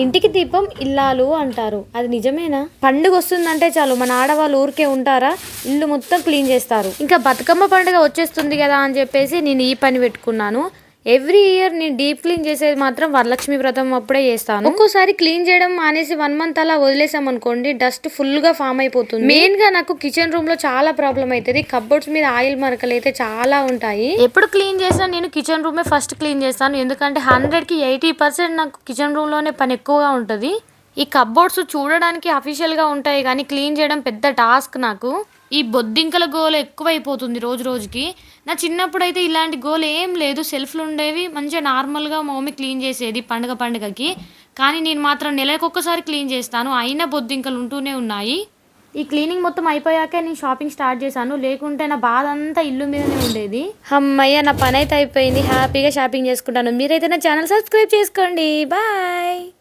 ఇంటికి దీపం ఇల్లాలు అంటారు. అది నిజమేనా? పండుగ వస్తుందంటే చాలు. మన ఆడవాళ్ళు ఊరికే ఉంటారా? ఇల్లు మొత్తం క్లీన్ చేస్తారు. ఇంకా బతుకమ్మ పండుగ వచ్చేస్తుంది కదా అని చెప్పేసి నేను ఈ పని పెట్టుకున్నాను. ఎవ్రీ ఇయర్ నేను డీప్ క్లీన్ చేసేది మాత్రం వరలక్ష్మి వ్రతం అప్పుడే చేస్తాను. ఒక్కోసారి క్లీన్ చేయడం మానేసి వన్ మంత్ అలా వదిలేసాం అనుకోండి డస్ట్ ఫుల్గా ఫామ్ అయిపోతుంది. మెయిన్గా నాకు కిచెన్ రూమ్లో చాలా ప్రాబ్లం అవుతుంది కబోర్డ్స్ మీద ఆయిల్ మరకలు అయితే చాలా ఉంటాయి. ఎప్పుడు క్లీన్ చేసినా నేను కిచెన్ రూమే ఫస్ట్ క్లీన్ చేస్తాను. ఎందుకంటే హండ్రెడ్కి ఎయిటీ పర్సెంట్ నాకు కిచెన్ రూమ్లోనే పని ఎక్కువగా ఉంటుంది. ఈ కబ్బోర్డ్స్ చూడడానికి అఫీషియల్గా ఉంటాయి కానీ క్లీన్ చేయడం పెద్ద టాస్క్ నాకు. ఈ బొద్దింకల గోల ఎక్కువైపోతుంది రోజు రోజుకి. నా చిన్నప్పుడు అయితే ఇలాంటి గోల్ ఏం లేదు. సెల్ఫ్లు ఉండేవి మంచిగా నార్మల్గా మా మమ్మీ క్లీన్ చేసేది పండుగ పండుగకి. కానీ నేను మాత్రం నెలకొకసారి క్లీన్ చేస్తాను. అయినా బొద్దింకలు ఉంటూనే ఉన్నాయి. ఈ క్లీనింగ్ మొత్తం అయిపోయాకే నేను షాపింగ్ స్టార్ట్ చేశాను. లేకుంటే నా బాధ అంతా ఇల్లు మీదనే ఉండేది. అమ్మయ్య నా పని అయితే అయిపోయింది. హ్యాపీగా షాపింగ్ చేసుకుంటాను. మీరైతే నా ఛానల్ సబ్స్క్రైబ్ చేసుకోండి. బాయ్.